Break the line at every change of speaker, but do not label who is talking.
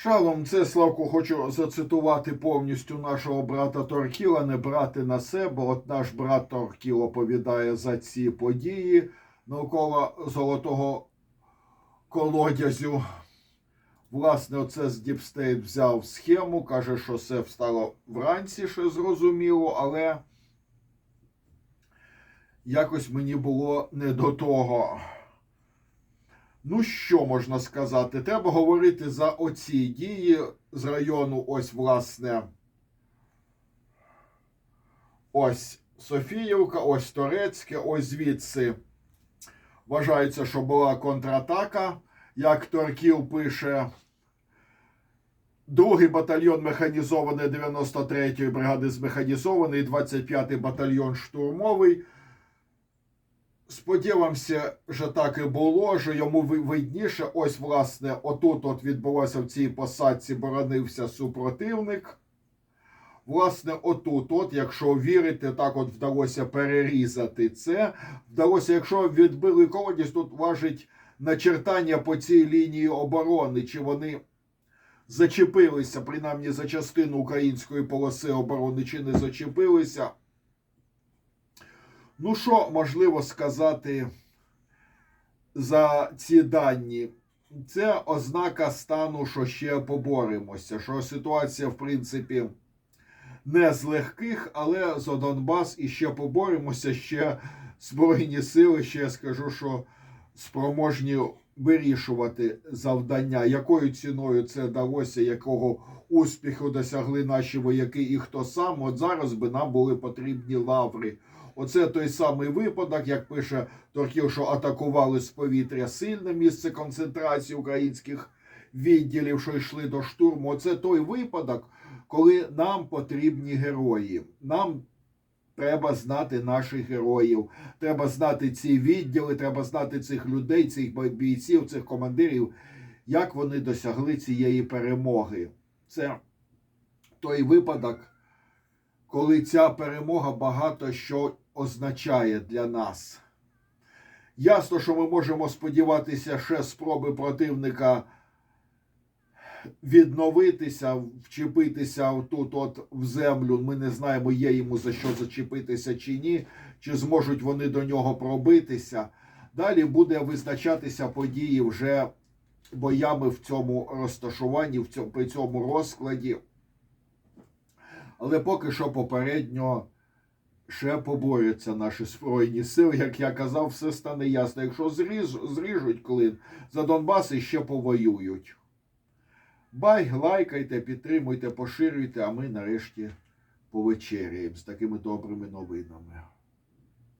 Шалом, це Славко, хочу зацитувати повністю нашого брата Торкіла, не брати на себе. От наш брат Торкіл оповідає за ці події навколо золотого колодязю. Власне, оце з Діпстейт взяв схему, каже, що все встало вранці, що зрозуміло, але якось мені було не до того. Ну, що можна сказати? Треба говорити за оці дії з району, ось, власне, ось Софіївка, ось Торецьке, ось звідси. Вважається, що була контратака, як Торкіл пише. Другий батальйон механізований 93-ї бригади змеханізований, 25-й батальйон штурмовий. Сподівався, що так і було, що йому видніше. Ось, власне, отут от відбулося в цій посадці, боронився супротивник. Власне, отут, от, якщо вірити, так от вдалося перерізати це. Вдалося, якщо відбили колодязь, тут важить начертання по цій лінії оборони, чи вони зачепилися, принаймні за частину української полоси оборони, чи не зачепилися. Ну, що можливо сказати за ці дані? Це ознака стану, що ще поборемося, що ситуація, в принципі, не з легких, але за Донбас і ще поборемося, ще Збройні сили, ще я скажу, що спроможні вирішувати завдання, якою ціною це далося, якого успіху досягли наші вояки і хто сам. От зараз би нам були потрібні лаври. Оце той самий випадок, як пише Торків, що атакували з повітря сильне місце концентрації українських відділів, що йшли до штурму. Оце той випадок, коли нам потрібні герої. Нам треба знати наших героїв. Треба знати ці відділи, треба знати цих людей, цих бійців, цих командирів, як вони досягли цієї перемоги. Це той випадок, коли ця перемога багато що означає для нас. Ясно, що ми можемо сподіватися ще спроби противника відновитися, вчепитися тут, от в землю. Ми не знаємо, є йому за що зачепитися чи ні, чи зможуть вони до нього пробитися. Далі буде визначатися події вже боями в цьому розташуванні, в цьому, при цьому розкладі. Але поки що попередньо ще поборються наші збройні сили. Як я казав, все стане ясно. Якщо зріж, зріжуть клин за Донбас і ще повоюють. Бай, лайкайте, підтримуйте, поширюйте, а ми нарешті повечеряємо з такими добрими новинами.